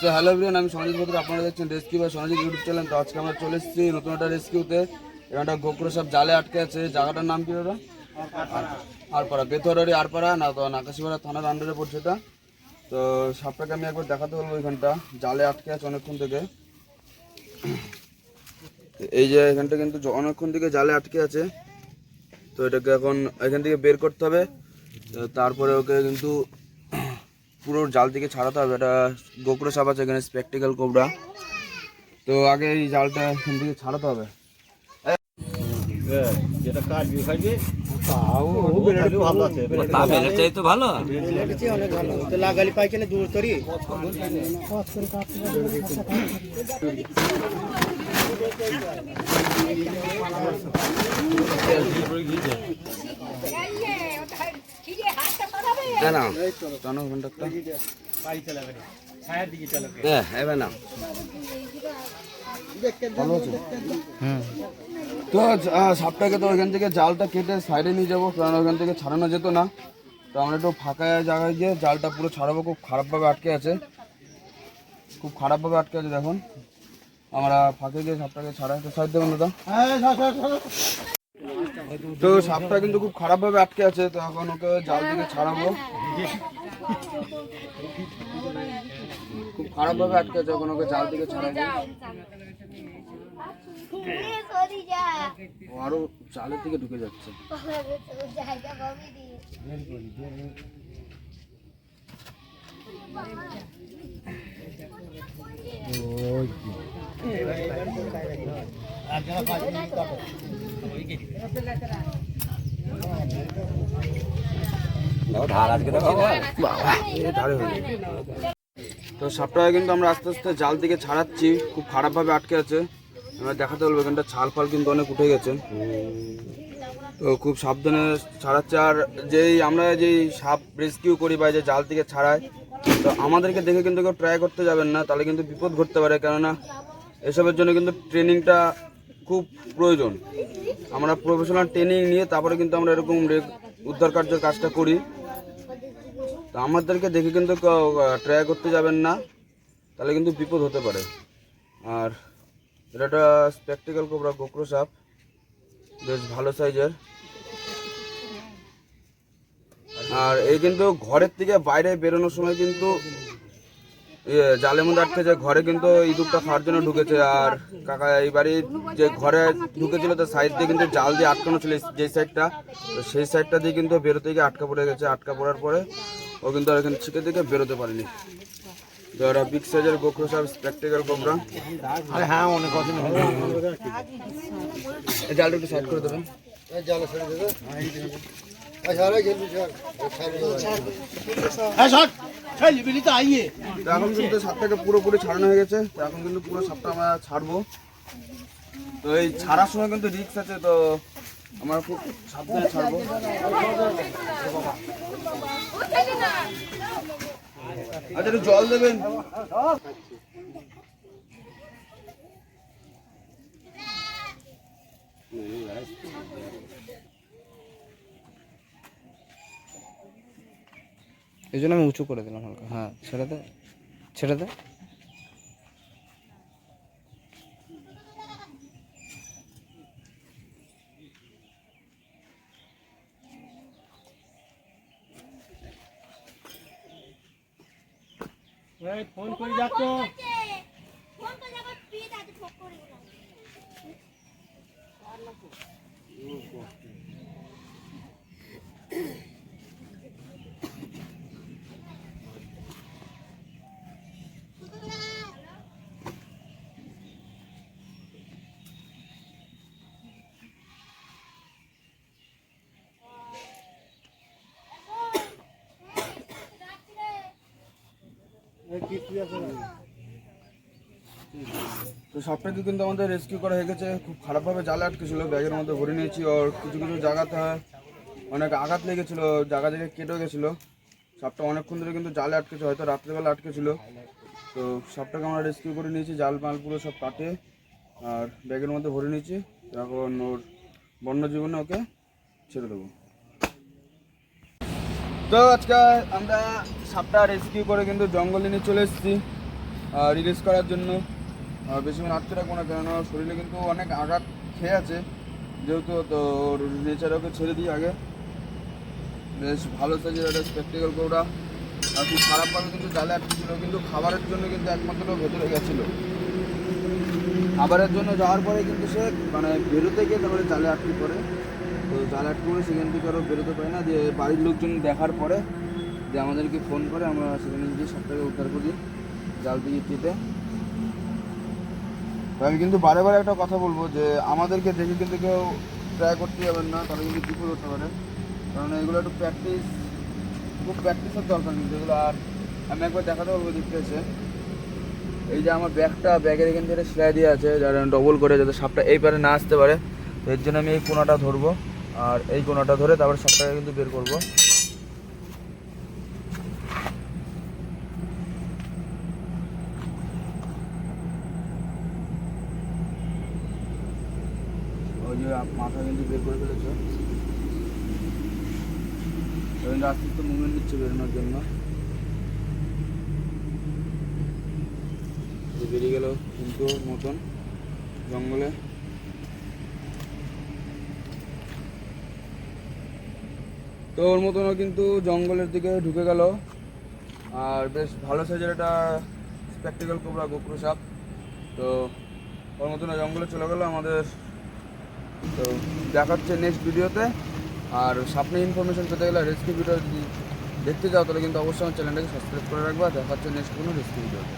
তো hello everyone আমি সঞ্জিত বদ্র আপনারা দেখছেন রেস্কিউ বা সঞ্জিত ইউটিউব চ্যানেল তো আজকে আমরা চলে এসেছি নতুন একটা রেস্কিউতে এখানটা গোকরো সব জালে আটকে আছে। জায়গাটার নাম কি দাদা? আরপাড়া। বেথরারি আরপাড়া না তো নাকাশিপাড়া থানার আন্ডারে পড়ছে এটা। তো সাপটাকে আমি একবার দেখাতে বলব এখানটা। জালে আটকে আছে অনেকক্ষণ থেকে। এই যে এখানটা কিন্তু অনেকক্ষণ থেকে জালে আটকে আছে। তো এটাকে এখন এখান থেকে বের করতে হবে। তারপরে ওকে কিন্তু পুরো জাল থেকে ছাড়াতে হবে। এটা গোকরো সাপ আছে এখানে স্পেকটিক্যাল কোবরা। তো আগে এই জালটা এখান থেকে ছাড়াতে হবে। যেটা না দূর হ্যাঁ হ্যাঁ এবার ভালো আছে তো সাপটাকে তো ওইখান থেকে জালটা কেটে সাইডে নিয়ে যাব কারণ ওইখান থেকে ছাড়ানো যেত না। তো আমরা একটু ফাঁকা জায়গায় গিয়ে জালটা পুরো ছাড়াবো খুব খারাপভাবে আটকে আছে। খুব খারাপভাবে আটকে আছে দেখুন। আমরা ফাঁকে গিয়ে সাপটাকে ছাড়াই তো সাইড দেবেন দাদা। তো সাপটা কিন্তু খুব খারাপভাবে আটকে আছে, তো এখন ওকে জাল থেকে ছাড়াবো। খুব খারাপভাবে আটকে আছে, এখন ওকে জাল থেকে ছাড়াবো। আরও জালের দিকে ঢুকে যাচ্ছে। তো সাপটাকে কিন্তু আমরা আস্তে আস্তে জাল থেকে ছাড়াচ্ছি খুব খারাপভাবে আটকে আছে। আমরা দেখাতে বলব এখানটা ছাল ফাল কিন্তু অনেক উঠে গেছে। তো খুব সাবধানে ছাড়াচ্ছে আর যেই আমরা যেই সাপ রেস্কিউ করি বা যে জাল থেকে ছাড়াই তো আমাদেরকে দেখে কিন্তু কেউ ট্রাই করতে যাবেন না তাহলে কিন্তু বিপদ ঘটতে পারে। কেননা এসবের জন্য কিন্তু ট্রেনিংটা খুব প্রয়োজন। আমরা প্রফেশনাল ট্রেনিং নিয়ে তারপরে কিন্তু আমরা এরকম উদ্ধার কার্যের কাজটা করি। তো আমাদেরকে দেখে কিন্তু ট্রাই করতে যাবেন না, তাহলে কিন্তু বিপদ হতে পারে। আর এটা একটা স্পেকটিক্যাল কোবরা গোকরো সাপ। বেশ ভালো সাইজের আর এই কিন্তু ঘরের থেকে বাইরে বেরোনোর সময় কিন্তু ইয়ে, জালের মধ্যে আটকে যায় ঘরে কিন্তু ইঁদুরটা খাওয়ার জন্য ঢুকেছে। আর কাকা এই যে ঘরে ঢুকেছিল তার সাইড দিয়ে কিন্তু জাল দিয়ে আটকানো ছিল যে সাইডটা তো সেই সাইডটা দিয়ে কিন্তু বেরোতে গিয়ে আটকা পড়ে গেছে। আটকা পড়ার পরে ও কিন্তু আর এখানে ছিটে থেকে বেরোতে পারেনি। ওরা বিগ সাইজের গোখরো সাপ স্পেকটিক্যাল কোবরা আরে হ্যাঁ অনেক কথা এই জালটা একটু সাইড করে দেবেন। হ্যাঁ শট ছেলে বিলি তো আইয়ে তো এখন কিন্তু সাপটাকে পুরোপুরি ছাড়ানো হয়ে গেছে এখন কিন্তু পুরো সাপটা আমরা ছাড়বো। তো এই ছাড়ার সময় কিন্তু রিস্ক আছে, তো আমরা খুব সাবধানে ছাড়বো। আচ্ছা একটু জল দেবেন। এই জন্য আমি উঁচু করে দিলাম হালকা। হ্যাঁ ছেড়ে দে ছেড়ে দে। ফোন করে যাচ্ছ? তো সাপটাকে কিন্তু আমাদের রেস্কিউ করা হয়ে গেছে। খুব খারাপভাবে জালে আটকেছিল, ব্যাগের মধ্যে ভরে নিয়েছি। আর কিছু কিছু জায়গাতে অনেক আঘাত লেগেছিল, জায়গা জায়গায় কেটে গেছিল। সাপটা অনেকক্ষণ ধরে কিন্তু জালে আটকেছে, হয়তো রাত্রেবেলা আটকেছিল। তো সাপটাকে আমরা রেস্কিউ করে নিয়েছি, জাল মাল পুরো সব কাটে আর ব্যাগের মধ্যে ভরে নিয়েছি। এখন ওর বন্য জীবনে ওকে ছেড়ে দেবো। তো আজকে আমরা সাপটা রেস্কিউ করে কিন্তু জঙ্গলে নিয়ে চলে এসেছি রিলিজ করার জন্য। বেশিক্ষণ আটকে রাখব না, কেননা শরীরে কিন্তু অনেক আঘাত খেয়ে আছে। যেহেতু তো নেচার ওকে ছেড়ে দিই আগে। বেশ ভালো সাইজের একটা স্পেকটিক্যাল কোবরা আর খুব খারাপভাবে কিন্তু জালে আটকেছিল কিন্তু খাবারের জন্য কিন্তু একমাত্র ভেতরে গেছিল। খাবারের জন্য যাওয়ার পরে কিন্তু সে মানে বেরোতে গিয়ে তারপরে জালে আটকে পড়ে। তো জালে আটকে পড়ে সেখান থেকে আরও বেরোতে পারে না। যে বাড়ির লোকজন দেখার পরে যে আমাদেরকে ফোন করে, আমরা সেখানে গিয়ে সবটাকে উদ্ধার করি জাল থেকে চেপে তো আমি কিন্তু বারে বারে একটা কথা বলব যে আমাদেরকে দেখে কিন্তু কেউ ট্রাই করতে যাবেন না তাহলে কিন্তু বিপদ হতে পারে। কারণ এগুলো একটু প্র্যাকটিস খুব প্র্যাকটিসের দরকার কিন্তু এগুলো। আর আমি একবার দেখাতে বলব দেখতে এসে। এই যে আমার ব্যাগটা, ব্যাগের এখান থেকে সেলাই দিয়ে আছে, যারা ডবল করে যাতে সাপটা এই পারে না আসতে পারে, তো এর জন্য আমি এই কোনাটা ধরবো। আর এই কোনাটা ধরে তারপরে সাপটাকে কিন্তু বের করব। ওই মাথা কিন্তু বের করে বেরোনোর জন্য। বেরিয়ে গেল কিন্তু মতন জঙ্গলে। তো ওর মতনও কিন্তু জঙ্গলের দিকে ঢুকে গেল। আর বেশ ভালো সাইজের একটা স্প্যাকটিক্যাল কোবরা গোপ্রো সাপ। তো ওর মতন জঙ্গলে চলে গেল আমাদের। তো দেখাচ্ছে নেক্সট ভিডিওতে। আর সাপনি ইনফরমেশন পেতে গেলে রেস্কিউ ভিডিও দেখতে যাও, তাহলে কিন্তু অবশ্যই আমার চ্যানেলটাকে সাবস্ক্রাইব করে রাখবা। দেখাচ্ছে নেক্সট কোনো রেস্কিউ ভিডিওতে